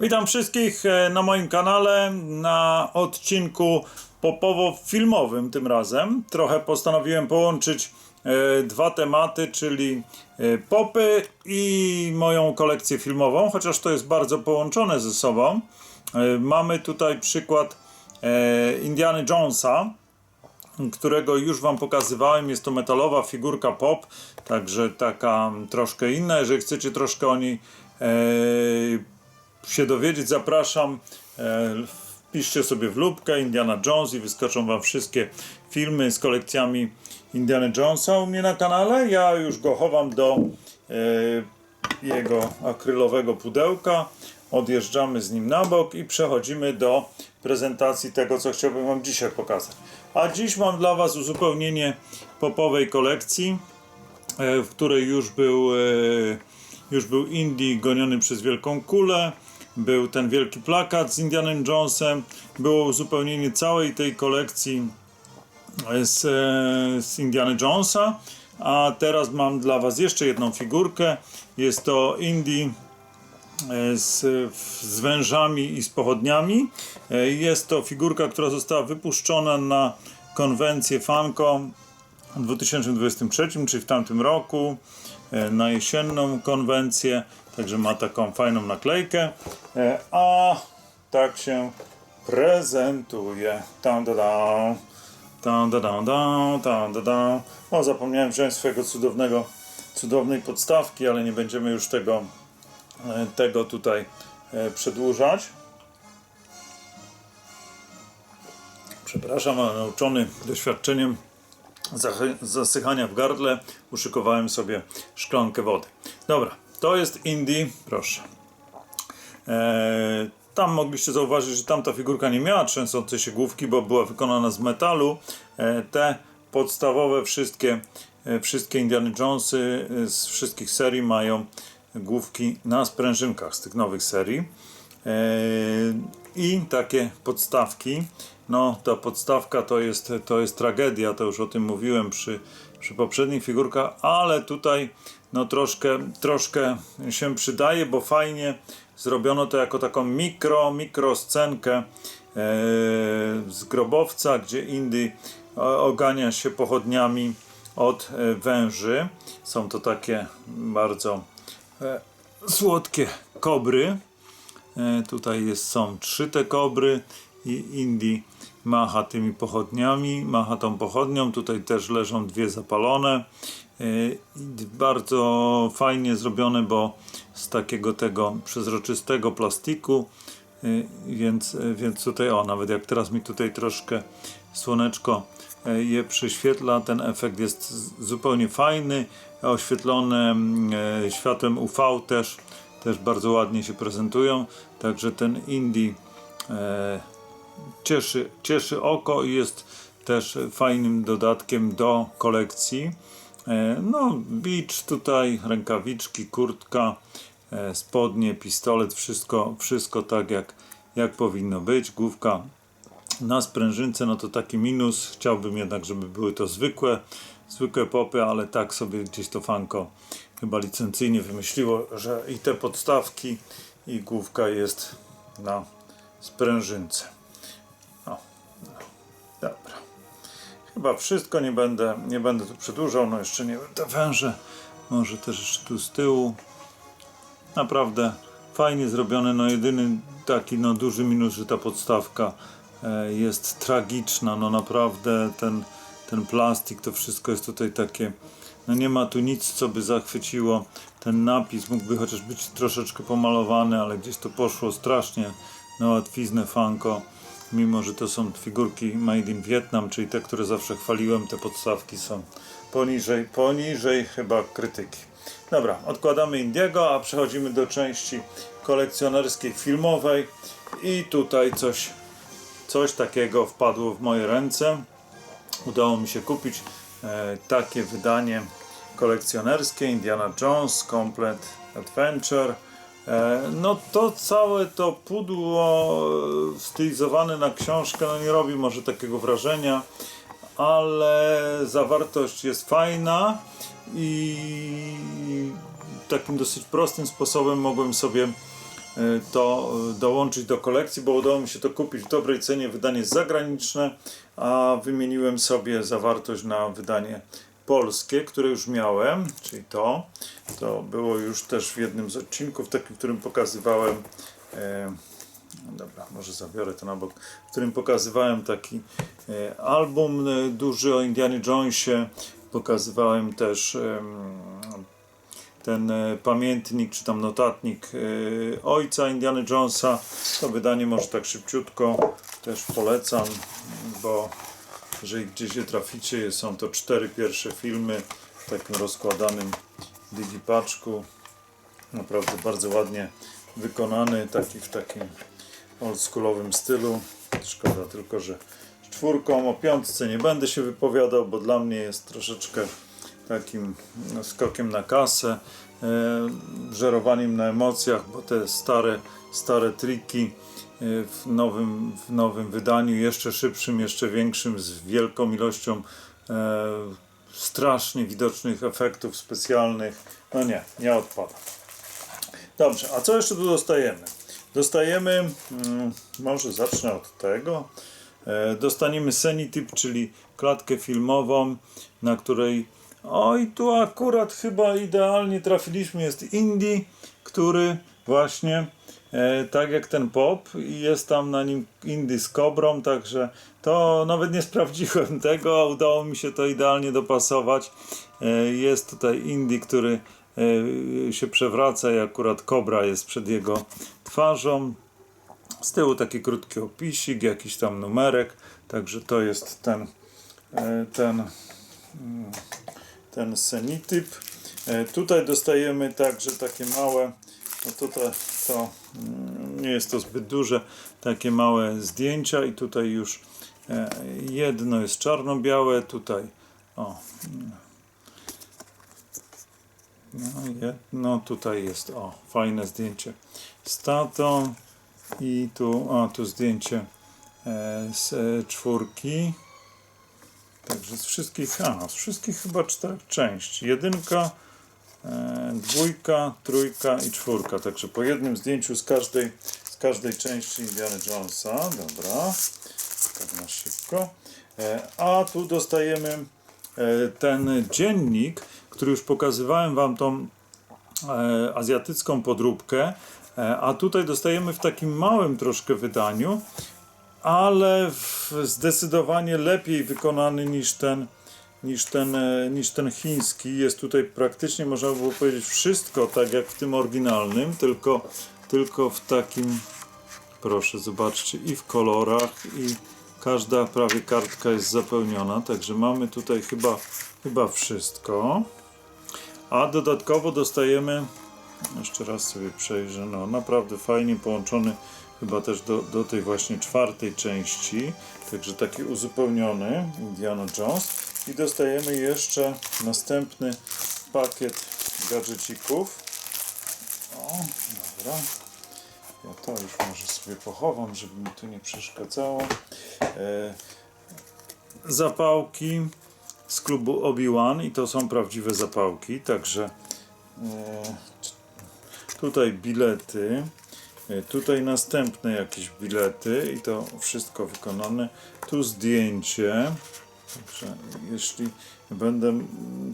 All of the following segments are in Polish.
Witam wszystkich e, na moim kanale, na odcinku popowo-filmowym tym razem. Trochę postanowiłem połączyć e, dwa tematy, czyli e, popy i moją kolekcję filmową, chociaż to jest bardzo połączone ze sobą. Mamy tutaj przykład Indiana Jonesa, którego już Wam pokazywałem. Jest to metalowa figurka pop, także taka troszkę inna. Jeżeli chcecie troszkę o niej się dowiedzieć, zapraszam. E, wpiszcie sobie w lubkę Indiana Jones i wyskoczą Wam wszystkie filmy z kolekcjami Indiana Jonesa u mnie na kanale. Ja już go chowam do e, jego akrylowego pudełka. Odjeżdżamy z nim na bok i przechodzimy do prezentacji tego, co chciałbym Wam dzisiaj pokazać. A dziś mam dla Was uzupełnienie popowej kolekcji, e, w której już był, już był Indy goniony przez wielką kulę, był ten wielki plakat z Indianem Jonesem, było uzupełnienie całej tej kolekcji z, e, z Indiana Jonesa. A teraz mam dla Was jeszcze jedną figurkę. Jest to Indy e, z, z wężami i z pochodniami. E, Jest to figurka, która została wypuszczona na konwencję Funko w 2023, czyli w tamtym roku, e, na jesienną konwencję. Także ma taką fajną naklejkę. E, A tak się prezentuje. Tam, da, da. Tam, da, da, da, tam, da, da. O, zapomniałem wziąć swojego cudownego, cudownej podstawki, ale nie będziemy już tego, e, tego tutaj e, przedłużać. Przepraszam, ale nauczony doświadczeniem zasychania w gardle, uszykowałem sobie szklankę wody. Dobra, to jest Indie, proszę. Eee, tam mogliście zauważyć, że tamta figurka nie miała trzęsącej się główki, bo była wykonana z metalu. E, te podstawowe wszystkie, e, wszystkie Indiana Jonesy e, z wszystkich serii mają główki na sprężynkach z tych nowych serii. E, I takie podstawki. No, ta podstawka to jest, to jest tragedia, to już o tym mówiłem przy, przy poprzednich figurkach, ale tutaj no troszkę, troszkę się przydaje, bo fajnie zrobiono to jako taką mikro, mikro scenkę e, z grobowca, gdzie Indy ogania się pochodniami od e, węży. Są to takie bardzo e, słodkie kobry. Tutaj jest, są trzy te kobry i Indy macha tymi pochodniami, macha tą pochodnią. Tutaj też leżą dwie zapalone. I Bardzo fajnie zrobione, bo z takiego tego przezroczystego plastiku. E, Więc, e, więc tutaj, o, nawet jak teraz mi tutaj troszkę słoneczko je przyświetla, ten efekt jest zupełnie fajny, oświetlone mm, e, światłem UV też, też bardzo ładnie się prezentują, także ten Indie cieszy, cieszy oko i jest też fajnym dodatkiem do kolekcji. E, No, bicz tutaj, rękawiczki, kurtka, e, spodnie, pistolet, wszystko, wszystko tak jak, jak powinno być. Główka na sprężynce, no to taki minus. Chciałbym jednak, żeby były to zwykłe, zwykłe popy, ale tak sobie gdzieś to fanko chyba licencyjnie wymyśliło, że i te podstawki, i główka jest na sprężynce. Chyba wszystko, nie będę, nie będę tu przedłużał, no jeszcze nie wiem, te węże, może też jeszcze tu z tyłu. Naprawdę fajnie zrobione, no jedyny taki no duży minus, że ta podstawka e, jest tragiczna, no naprawdę ten, ten plastik, to wszystko jest tutaj takie, no nie ma tu nic, co by zachwyciło. Ten napis mógłby chociaż być troszeczkę pomalowany, ale gdzieś to poszło strasznie na łatwiznę Funko. Mimo, że to są figurki made in Vietnam, czyli te, które zawsze chwaliłem, te podstawki są poniżej, poniżej chyba krytyki. Dobra, odkładamy Indiego, a przechodzimy do części kolekcjonerskiej, filmowej i tutaj coś, coś takiego wpadło w moje ręce. Udało mi się kupić e, takie wydanie kolekcjonerskie Indiana Jones Complete Adventure. E, no to całe to pudło e, stylizowane na książkę no nie robi może takiego wrażenia, ale zawartość jest fajna i takim dosyć prostym sposobem mogłem sobie to e, dołączyć do kolekcji, bo udało mi się to kupić w dobrej cenie, wydanie zagraniczne, a wymieniłem sobie zawartość na wydanie polskie, które już miałem, czyli to. To było już też w jednym z odcinków, takim, w którym pokazywałem. E, no dobra, może zabiorę to na bok, w którym pokazywałem taki e, album e, duży o Indianie Jonesie. Pokazywałem też em, ten e, pamiętnik, czy tam notatnik e, ojca Indiana Jonesa. To wydanie może tak szybciutko też polecam, bo jeżeli gdzieś traficie, są to cztery pierwsze filmy w takim rozkładanym digipaczku. Naprawdę bardzo ładnie wykonany, taki w takim oldschoolowym stylu. Szkoda tylko, że z czwórką o piątce nie będę się wypowiadał, bo dla mnie jest troszeczkę takim skokiem na kasę, e, żerowaniem na emocjach, bo te stare, stare triki w nowym, w nowym wydaniu, jeszcze szybszym, jeszcze większym, z wielką ilością e, strasznie widocznych efektów specjalnych. No nie, nie odpada. Dobrze, a co jeszcze tu dostajemy? Dostajemy, mm, może zacznę od tego, e, dostaniemy Senitip, czyli klatkę filmową, na której, oj tu akurat chyba idealnie trafiliśmy, jest Indie, który właśnie, tak jak ten pop, i jest tam na nim Indie z kobrą, także to nawet nie sprawdziłem tego, a udało mi się to idealnie dopasować. E, jest tutaj Indie, który e, się przewraca i akurat kobra jest przed jego twarzą. Z tyłu taki krótki opisik, jakiś tam numerek, także to jest ten, e, ten, mm, ten senityp. E, Tutaj dostajemy także takie małe, no tutaj to mm, nie jest to zbyt duże, takie małe zdjęcia i tutaj już e, jedno jest czarno-białe, tutaj o, no, jedno tutaj jest, o, fajne zdjęcie z tatą i tu, a tu zdjęcie e, z e, czwórki. Także z wszystkich, a z wszystkich chyba czterech części. Jedynka, dwójka, trójka i czwórka. Także po jednym zdjęciu z każdej, z każdej części Indiana Jonesa. Dobra, tak na szybko. E, a tu dostajemy e, ten dziennik, który już pokazywałem Wam tą e, azjatycką podróbkę, e, a tutaj dostajemy w takim małym troszkę wydaniu, ale zdecydowanie lepiej wykonany niż ten, niż ten, e, niż ten chiński. Jest tutaj praktycznie, można by było powiedzieć, wszystko tak jak w tym oryginalnym, tylko, tylko w takim, proszę zobaczcie, i w kolorach, i każda prawie kartka jest zapełniona, także mamy tutaj chyba, chyba wszystko. A dodatkowo dostajemy, jeszcze raz sobie przejrzę, no naprawdę fajnie połączony chyba też do, do tej właśnie czwartej części, także taki uzupełniony Indiana Jones i dostajemy jeszcze następny pakiet gadżecików. O, dobra. Ja to już może sobie pochowam, żeby mi tu nie przeszkadzało. E, zapałki z klubu Obi-Wan i to są prawdziwe zapałki, także e, tutaj bilety, e, tutaj następne jakieś bilety i to wszystko wykonane. Tu zdjęcie, jeśli będę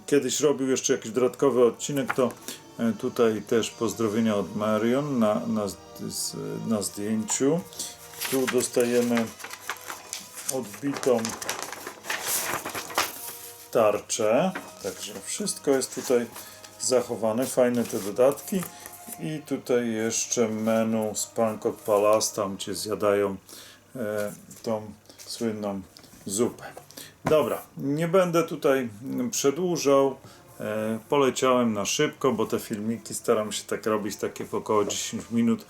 kiedyś robił jeszcze jakiś dodatkowy odcinek, to e, tutaj też pozdrowienia od Marion na, na, na zdjęciu. Tu dostajemy odbitą tarczę. Także wszystko jest tutaj zachowane. Fajne te dodatki. I tutaj jeszcze menu z Bangkok Palace, tam gdzie zjadają e, tą słynną zupę. Dobra, nie będę tutaj przedłużał. E, poleciałem na szybko, bo te filmiki staram się tak robić takie po około 10 minut,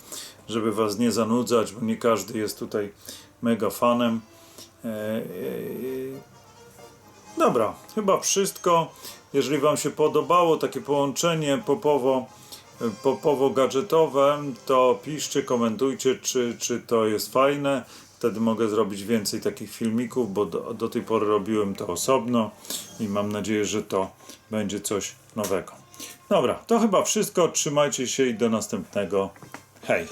żeby Was nie zanudzać, bo nie każdy jest tutaj mega fanem. E, e, Dobra, chyba wszystko. Jeżeli Wam się podobało takie połączenie popowo, popowo gadżetowe, to piszcie, komentujcie, czy, czy to jest fajne. Wtedy mogę zrobić więcej takich filmików, bo do, do tej pory robiłem to osobno i mam nadzieję, że to będzie coś nowego. Dobra, to chyba wszystko. Trzymajcie się i do następnego. Hej!